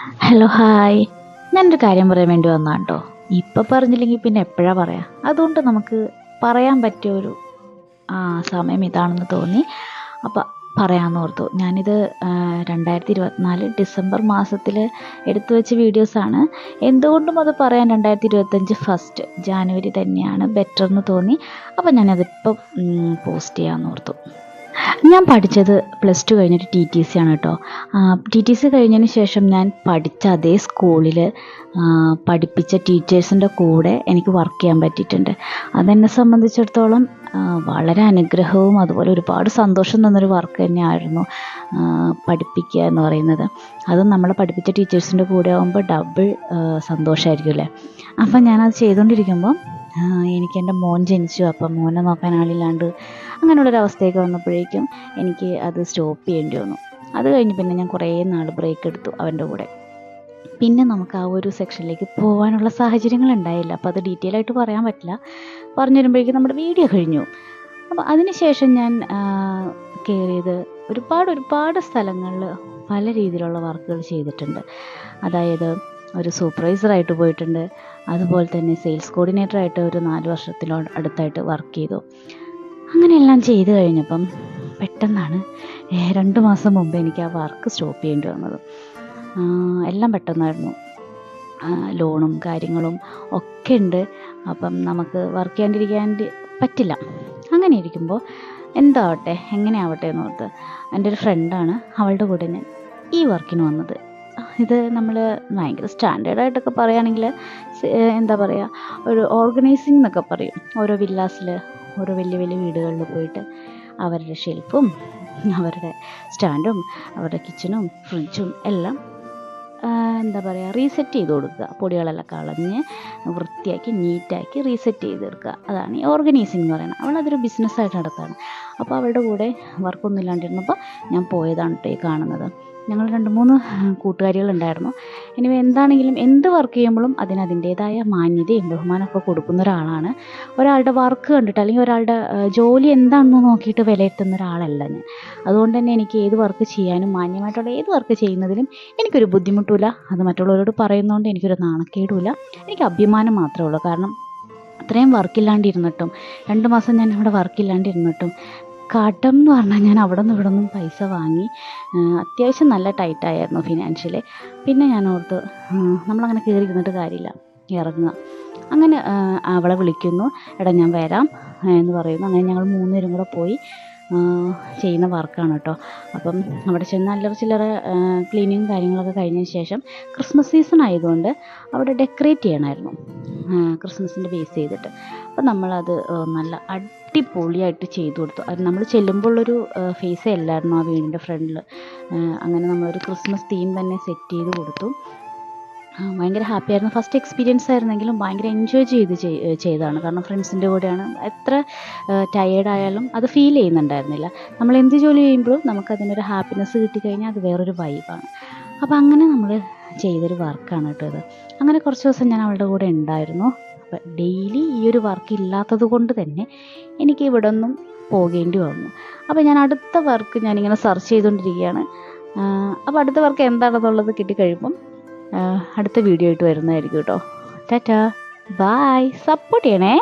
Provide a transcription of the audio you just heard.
Hello hi ഞാനൊരു കാര്യം പറയാൻ വേണ്ടി വന്നതാണ് കേട്ടോ ഇപ്പം പറഞ്ഞില്ലെങ്കിൽ പിന്നെ എപ്പോഴാ പറയാം? അതുകൊണ്ട് നമുക്ക് പറയാൻ പറ്റിയ ഒരു സമയം ഇതാണെന്ന് തോന്നി. അപ്പം പറയാമെന്ന് ഓർത്തു. ഞാനിത് രണ്ടായിരത്തി ഇരുപത്തിനാല് ഡിസംബർ മാസത്തിൽ എടുത്തു വെച്ച വീഡിയോസാണ്. എന്തുകൊണ്ടും അത് പറയാൻ രണ്ടായിരത്തി ഇരുപത്തഞ്ച് ഫസ്റ്റ് ജാനുവരി തന്നെയാണ് ബെറ്റർ എന്ന് തോന്നി. അപ്പം ഞാനതിപ്പം പോസ്റ്റ് ചെയ്യാമെന്ന് ഓർത്തു. ഞാൻ പഠിച്ചത് പ്ലസ് ടു കഴിഞ്ഞിട്ട് ടി ടി സി ആണ് കേട്ടോ. ടി ടി സി കഴിഞ്ഞതിന് ശേഷം ഞാൻ പഠിച്ച അതേ സ്കൂളിൽ പഠിപ്പിച്ച ടീച്ചേഴ്സിന്റെ കൂടെ എനിക്ക് വർക്ക് ചെയ്യാൻ പറ്റിയിട്ടുണ്ട്. അതെന്നെ സംബന്ധിച്ചിടത്തോളം വളരെ അനുഗ്രഹവും അതുപോലെ ഒരുപാട് സന്തോഷം തന്നൊരു വർക്ക് തന്നെയായിരുന്നു പഠിപ്പിക്കുക എന്ന് പറയുന്നത്. അതും നമ്മൾ പഠിപ്പിച്ച ടീച്ചേഴ്സിന്റെ കൂടെ ആകുമ്പോൾ ഡബിൾ സന്തോഷമായിരിക്കും അല്ലേ? അപ്പം ഞാനത് ചെയ്തുകൊണ്ടിരിക്കുമ്പോൾ എനിക്ക് എന്റെ മോൻ ജനിച്ചു അപ്പം മോനെ നോക്കാൻ ആളില്ലാണ്ട് അങ്ങനെയുള്ളൊരവസ്ഥയൊക്കെ വന്നപ്പോഴേക്കും എനിക്ക് അത് സ്റ്റോപ്പ് ചെയ്യേണ്ടി വന്നു. അത് കഴിഞ്ഞ് പിന്നെ ഞാൻ കുറേ നാൾ ബ്രേക്ക് എടുത്തു അവന്റെ കൂടെ. പിന്നെ നമുക്ക് ആ ഒരു സെക്ഷനിലേക്ക് പോകാനുള്ള സാഹചര്യങ്ങൾ ഉണ്ടായില്ല. അപ്പോൾ അത് ഡീറ്റെയിൽ ആയിട്ട് പറയാൻ പറ്റില്ല. പറഞ്ഞു വരുമ്പോഴേക്കും നമ്മുടെ വീഡിയോ കഴിഞ്ഞു. അപ്പോൾ അതിനുശേഷം ഞാൻ കയറിയത് ഒരുപാട് ഒരുപാട് സ്ഥലങ്ങളിൽ പല രീതിയിലുള്ള വർക്കുകൾ ചെയ്തിട്ടുണ്ട്. അതായത് ഒരു സൂപ്പർവൈസറായിട്ട് പോയിട്ടുണ്ട്. അതുപോലെ തന്നെ സെയിൽസ് കോർഡിനേറ്ററായിട്ട് ഒരു നാല് വർഷത്തിലോ അടുത്തായിട്ട് വർക്ക് ചെയ്തു. അങ്ങനെയെല്ലാം ചെയ്ത് കഴിഞ്ഞപ്പം പെട്ടെന്നാണ് രണ്ട് മാസം മുമ്പ് എനിക്ക് ആ വർക്ക് സ്റ്റോപ്പ് ചെയ്യേണ്ടി വന്നത്. എല്ലാം പെട്ടെന്നായിരുന്നു. ലോണും കാര്യങ്ങളും ഒക്കെ ഉണ്ട്. അപ്പം നമുക്ക് വർക്ക് ചെയ്യാണ്ടിരിക്കാൻ പറ്റില്ല. അങ്ങനെ ഇരിക്കുമ്പോൾ എന്താവട്ടെ എങ്ങനെ ആവട്ടെ എന്ന് ഓർത്ത് എന്റെ ഒരു ഫ്രണ്ടാണ് അവളുടെ കൂടെ ഞാൻ ഈ വർക്കിന് വന്നത്. ഇത് നമ്മൾ ഭയങ്കര സ്റ്റാൻഡേർഡായിട്ടൊക്കെ പറയുകയാണെങ്കിൽ എന്താ പറയുക ഒരു ഓർഗനൈസിങ് എന്നൊക്കെ പറയും. ഓരോ വില്ലാസിൽ ഓരോ വലിയ വലിയ വീടുകളിൽ പോയിട്ട് അവരുടെ ഷെൽഫും അവരുടെ സ്റ്റാൻഡും അവരുടെ കിച്ചണും ഫ്രിഡ്ജും എല്ലാം എന്താ പറയുക റീസെറ്റ് ചെയ്ത് കൊടുക്കുക. പൊടികളെല്ലാം കളഞ്ഞ് വൃത്തിയാക്കി നീറ്റാക്കി റീസെറ്റ് ചെയ്ത് എടുക്കുക അതാണ് ഈ ഓർഗനൈസിങ് എന്ന് പറയുന്നത്. അവളതൊരു ബിസിനസ്സായിട്ട് നടത്താണ്. അപ്പോൾ അവളുടെ കൂടെ വർക്കൊന്നും ഇല്ലാണ്ടിരുന്നപ്പോൾ ഞാൻ പോയതാണ് കേട്ടോ ഈ കാണുന്നത്. ഞങ്ങൾ രണ്ട് മൂന്ന് കൂട്ടുകാരികളുണ്ടായിരുന്നു. ഇനി എന്താണെങ്കിലും എന്ത് വർക്ക് ചെയ്യുമ്പോഴും അതിന് അതിന്റേതായ മാന്യതയും ബഹുമാനമൊക്കെ കൊടുക്കുന്ന ഒരാളാണ്. ഒരാളുടെ വർക്ക് കണ്ടിട്ട് അല്ലെങ്കിൽ ഒരാളുടെ ജോലി എന്താണെന്ന് നോക്കിയിട്ട് വിലയിരുത്തുന്ന ഒരാളല്ല ഞാൻ. അതുകൊണ്ട് തന്നെ എനിക്ക് ഏത് വർക്ക് ചെയ്യാനും മാന്യമായിട്ടുള്ള ഏത് വർക്ക് ചെയ്യുന്നതിലും എനിക്കൊരു ബുദ്ധിമുട്ടില്ല അത് മറ്റുള്ളവരോട് പറയുന്നതുകൊണ്ട് എനിക്കൊരു നാണക്കേടുമില്ല. എനിക്ക് അഭിമാനം മാത്രമേ ഉള്ളൂ. കാരണം അത്രയും വർക്കില്ലാണ്ടിരുന്നിട്ടും രണ്ട് മാസം ഞാൻ അവിടെ വർക്കില്ലാണ്ടിരുന്നിട്ടും കടം എന്ന് പറഞ്ഞാൽ ഞാൻ അവിടെ നിന്ന് ഇവിടെ നിന്നും പൈസ വാങ്ങി അത്യാവശ്യം നല്ല ടൈറ്റായിരുന്നു ഫിനാൻഷ്യലി പിന്നെ ഞാൻ ഓർത്ത് നമ്മളങ്ങനെ കയറി ഇരുന്നിട്ട് കാര്യമില്ല ഇറങ്ങുക. അങ്ങനെ അവളെ വിളിക്കുന്നു എടാ ഞാൻ വരാം എന്ന് പറയുന്നു. അങ്ങനെ ഞങ്ങൾ മൂന്നുപേരും കൂടെ പോയി ചെയ്യുന്ന വർക്കാണ് കേട്ടോ. അപ്പം അവിടെ ചെന്ന് അല്ലറ ചില്ലറ ക്ലീനിങ് കാര്യങ്ങളൊക്കെ കഴിഞ്ഞതിന് ശേഷം ക്രിസ്മസ് സീസൺ ആയതുകൊണ്ട് അവിടെ ഡെക്കറേറ്റ് ചെയ്യണമായിരുന്നു ക്രിസ്മസിന്റെ ബേസ് ചെയ്തിട്ട്. അപ്പം നമ്മളത് നല്ല അടിപൊളിയായിട്ട് ചെയ്തു കൊടുത്തു. അത് നമ്മൾ ചെല്ലുമ്പോഴുള്ളൊരു ഫേസ് അല്ലായിരുന്നു ആ വീടിന്റെ ഫ്രണ്ടിൽ അങ്ങനെ നമ്മളൊരു ക്രിസ്മസ് തീം തന്നെ സെറ്റ് ചെയ്ത് കൊടുത്തു. ഭയങ്കര ഹാപ്പി ആയിരുന്നു. ഫസ്റ്റ് എക്സ്പീരിയൻസ് ആയിരുന്നെങ്കിലും ഭയങ്കര എൻജോയ് ചെയ്ത് ചെയ്- ചെയ്തതാണ്. കാരണം ഫ്രണ്ട്സിന്റെ കൂടെയാണ്. എത്ര ടയേർഡ് ആയാലും അത് ഫീൽ ചെയ്യുന്നുണ്ടായിരുന്നില്ല. നമ്മൾ എന്ത് ജോലി ചെയ്യുമ്പോഴും നമുക്കതിനൊരു ഹാപ്പിനെസ് കിട്ടിക്കഴിഞ്ഞാൽ അത് വേറൊരു വൈബാണ് അപ്പോൾ അങ്ങനെ നമ്മൾ ചെയ്തൊരു വർക്കാണ് കേട്ടോ ഇത്. അങ്ങനെ കുറച്ച് ദിവസം ഞാൻ അവളുടെ കൂടെ ഉണ്ടായിരുന്നു. അപ്പോൾ ഡെയിലി ഈ ഒരു വർക്ക് ഇല്ലാത്തത് കൊണ്ട് തന്നെ എനിക്ക് ഇവിടെ ഒന്നും പോകേണ്ടി വന്നു. അപ്പോൾ ഞാൻ അടുത്ത വർക്ക് ഞാനിങ്ങനെ സെർച്ച് ചെയ്തുകൊണ്ടിരിക്കുകയാണ് അപ്പോൾ അടുത്ത വർക്ക് എന്താണെന്നുള്ളത് കിട്ടിക്കഴിയുമ്പം അടുത്ത വീഡിയോ ആയിട്ട് വരുന്നതായിരിക്കും കേട്ടോ. ടാറ്റാ. ബായ് സപ്പോർട്ട് ചെയ്യണേ.